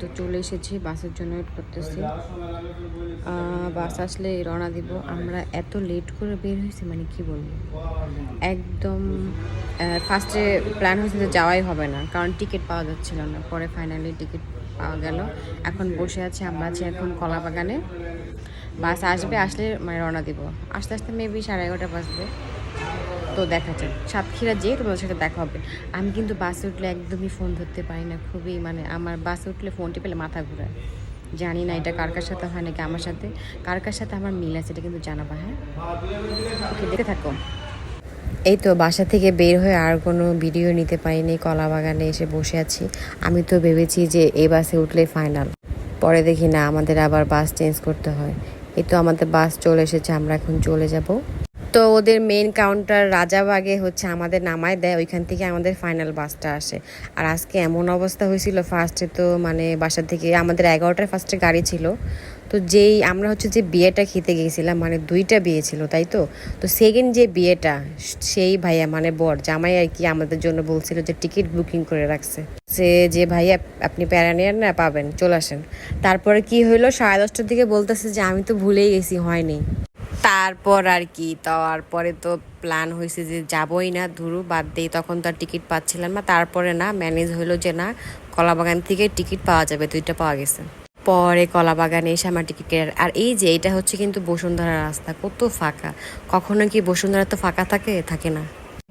তো চলে এসেছি, বাসের জন্য ওয়েট করতেছি। বাস আসলে রওনা দিব। আমরা এত লেট করে বের হয়েছি মানে কি বলব? একদম ফার্স্টে প্ল্যান হয়েছে যে যাওয়াই হবে না, কারণ টিকিট পাওয়া যাচ্ছিল না। পরে ফাইনালি টিকিট পাওয়া গেল। এখন বসে আছি, আমরা আছি এখন কলা বাগানে বাস আসবে, আসলে মানে রওনা দিব। আস্তে আস্তে মেবি সাড়ে এগারোটা বাজবে। তো দেখা যাক। সাতক্ষীরা যেয়ে তোমাদের সাথে দেখা হবে। আমি কিন্তু বাসে উঠলে একদমই ফোন ধরতে পারি না। খুবই মানে আমার বাসে উঠলে ফোনটি পেলে মাথা ঘুরায়। জানি না এটা কার কার সাথে হয় নাকি আমার সাথে। কার কার সাথে আমার মিল আছে এটা কিন্তু জানাবা হ্যাঁ? দেখে থাকো। এই তো বাসা থেকে বের হয়ে আর কোনো ভিডিও নিতে পারিনি কলা বাগানে এসে বসে আছি। আমি তো ভেবেছি যে এই বাসে উঠলে ফাইনাল পরে দেখি না, আমাদের আবার বাস চেঞ্জ করতে হয়। এই তো আমাদের বাস চলে এসেছে, আমরা এখন চলে যাব। তো ওদের মেন কাউন্টার রাজাবাগে হচ্ছে আমাদের নামায় দেয়, ওইখান থেকে আমাদের ফাইনাল বাসটা আসে। আর আজকে এমন অবস্থা হয়েছিল ফার্স্টে তো মানে বাসা থেকে, আমাদের এগারোটার ফার্স্টে গাড়ি ছিল। তো যেই আমরা হচ্ছে যে বিয়েটা খেতে গিয়েছিলাম মানে দুইটা বিয়ে ছিল, তাই তো? তো সেকেন্ড যে বিয়েটা, সেই ভাইয়া মানে বর, জামাই আর কি আমাদের জন্য বলছিল যে টিকিট বুকিং করে রাখছে। সে যে ভাইয়া, আপনি প্যারানিয়ার না, পাবেন, চলে আসেন। তারপরে কি হইল, সাড়ে দশটার দিকে বলতেছে যে আমি তো ভুলেই গেছি, হয়নি। তারপর আর কি, তারপরে তো প্ল্যান হয়েছে যে যাবই না, ধুরু, বাদ দেই তখন তো আর টিকিট পাচ্ছিলাম না। তারপরে না ম্যানেজ হলো যে না, কলাবাগান থেকে টিকিট পাওয়া যাবে, দুইটা পাওয়া গেছে। পরে কলাবাগানে এসে আমার টিকিট কেনার আর এই যে, এটা হচ্ছে কিন্তু বসুন্ধরা রাস্তা, কত ফাঁকা। কখনো কি বসুন্ধরা তো ফাঁকা থাকে? থাকে না।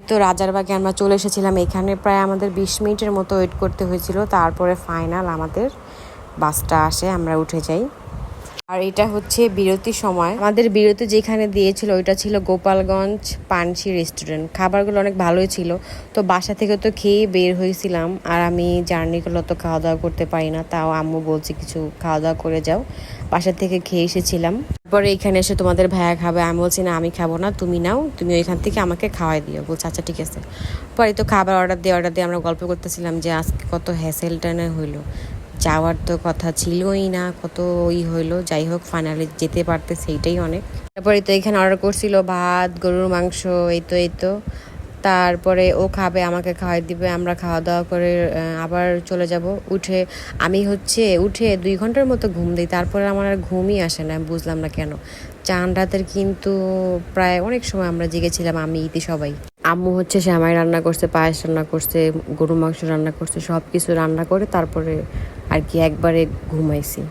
তো রাজারবাগে আমরা চলে এসেছিলাম, এখানে প্রায় আমাদের বিশ মিনিটের মতো ওয়েট করতে হয়েছিল। তারপরে ফাইনাল আমাদের বাসটা আসে, আমরা উঠে যাই। আর এটা হচ্ছে বিরতির সময়। আমাদের বিরতি যেখানে দিয়েছিল, ওইটা ছিল গোপালগঞ্জ পানসি রেস্টুরেন্ট। খাবারগুলো অনেক ভালোই ছিল। তো বাসা থেকে তো খেয়ে বের হয়েছিলাম আর আমি জার্নিগুলো তো খাওয়া দাওয়া করতে পারি না, তাও আম্মু বলছে কিছু খাওয়া দাওয়া করে যাও। বাসা থেকে খেয়ে এসেছিলাম। তারপরে এখানে এসে তোমাদের ভাইয়া খাবে। আমি বলছি, না, আমি খাব না, তুমি নাও, তুমি ওইখান থেকে আমাকে খাওয়াই দিও। বলছে আচ্ছা ঠিক আছে। পরে তো খাবার অর্ডার দিয়ে অর্ডার দিয়ে আমরা গল্প করতেছিলাম যে আজকে কত হ্যাসেলটা না হইল। যাওয়ার তো কথা ছিলই না, কত ই হইল, যাই হোক ফাইনালি যেতে পারতে সেইটাই অনেক। তারপরে তো এখানে অর্ডার করছিল ভাত, গরুর মাংস, এই তো এই তো। তারপরে ও খাবে, আমাকে খাওয়াই দিবে, আমরা খাওয়া দাওয়া করে আবার চলে যাব। উঠে, আমি হচ্ছে উঠে দুই ঘণ্টার মতো ঘুম দিই, তারপরে আমার আর ঘুমই আসে না, বুঝলাম না কেন। চান রাতের কিন্তু প্রায় অনেক সময় আমরা জেগেছিলাম, আমি, ইতি, সবাই। আম্মু হচ্ছে শ্যামাই রান্না করছে, পায়েস রান্না করছে গরু মাংস রান্না করছে সব কিছু রান্না করে তারপরে আর কি একবারে ঘুমাইছি।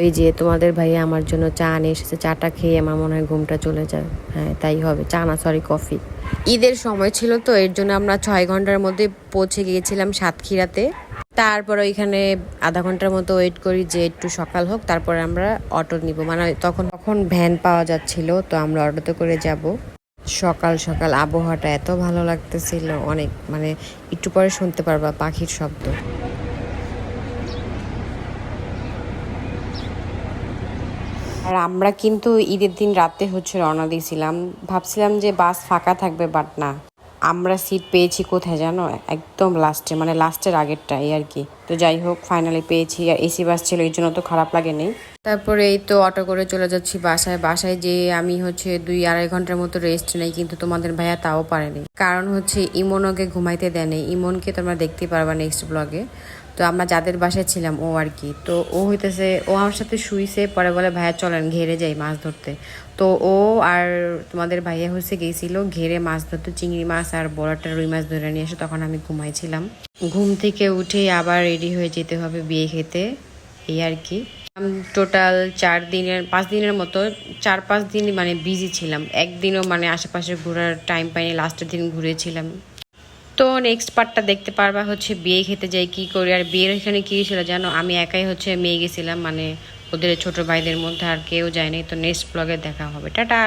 ওই যে তোমাদের ভাইয়া আমার জন্য চা নিয়ে এসেছে, চাটা খেয়ে আমার মনে হয় ঘুমটা চলে যায়। হ্যাঁ তাই হবে। চা না সরি কফি ঈদের সময় ছিল তো, এর জন্য আমরা ছয় ঘণ্টার মধ্যে পৌঁছে গিয়েছিলাম সাতক্ষীরাতে। তারপর ওইখানে আধা ঘণ্টার মতো ওয়েট করি যে একটু সকাল হোক, তারপরে আমরা অটো নিব। মানে তখন তখন ভ্যান পাওয়া যাচ্ছিল, তো আমরা অটোতে করে যাব। সকাল সকাল আবহাওয়াটা এত ভালো লাগতেছিল, অনেক মানে একটু পরে শুনতে পারবা পাখির শব্দ। আর আমরা কিন্তু ঈদের দিন রাতে হচ্ছে রওনা দিয়েছিলাম। ভাবছিলাম যে বাস ফাঁকা থাকবে বাট না। আমরা সিট পেয়েছি কোথায় জানো? একদম লাস্টে মানে লাস্টের আগেরটা এই আর কি। তো যাই হোক ফাইনালি পেয়েছি। আর এসি বাস ছিল, এই জন্য তো খারাপ লাগেনি। তারপরে এই তো অটো করে চলে যাচ্ছি বাসায়। বাসায় যে আমি হচ্ছে দুই আড়াই ঘণ্টার মতো রেস্ট নেই, কিন্তু তোমাদের ভাইয়া তাও পারেনি। কারণ হচ্ছে ইমনকে ঘুমাইতে দেয়নি। ইমনকে তোমরা দেখতে পারবা নেক্সট ব্লগে তো আমরা যাদের বাসায় ছিলাম, ও আর কি। তো ও হইতেছে, ও আমার সাথে শুইছে, পরে বলে, ভাইয়া, চলেন, ঘেরে যাই মাছ ধরতে। তো ও আর তোমাদের ভাইয়া হচ্ছে গেছিল, ঘেরে মাছ ধরতে, চিংড়ি মাছ আর বড় একটা রুই মাছ ধরে নিয়ে এসে তখন আমি ঘুমাইছিলাম। ঘুম থেকে উঠে আবার রেডি হয়ে যেতে হবে বিয়ে খেতে, এই আর কি। টোটাল চার দিনের, পাঁচ দিনের মতো, চার পাঁচ দিন মানে বিজি ছিলাম। একদিনও মানে আশেপাশে ঘোরার টাইম পাইনি লাস্টের দিন ঘুরেছিলাম। তো নেক্সট পার্টটা দেখতে পারবা হচ্ছে বিয়ে খেতে যাই, কি করি, আর বিয়ের ওইখানে কী ছিল জানো? আমি একাই হচ্ছে মেয়ে গেছিলাম মানে ওদের ছোট ভাইদের মধ্যে আর কেউ যায়নি তো নেক্সট ব্লগে দেখা হবে। টাটা!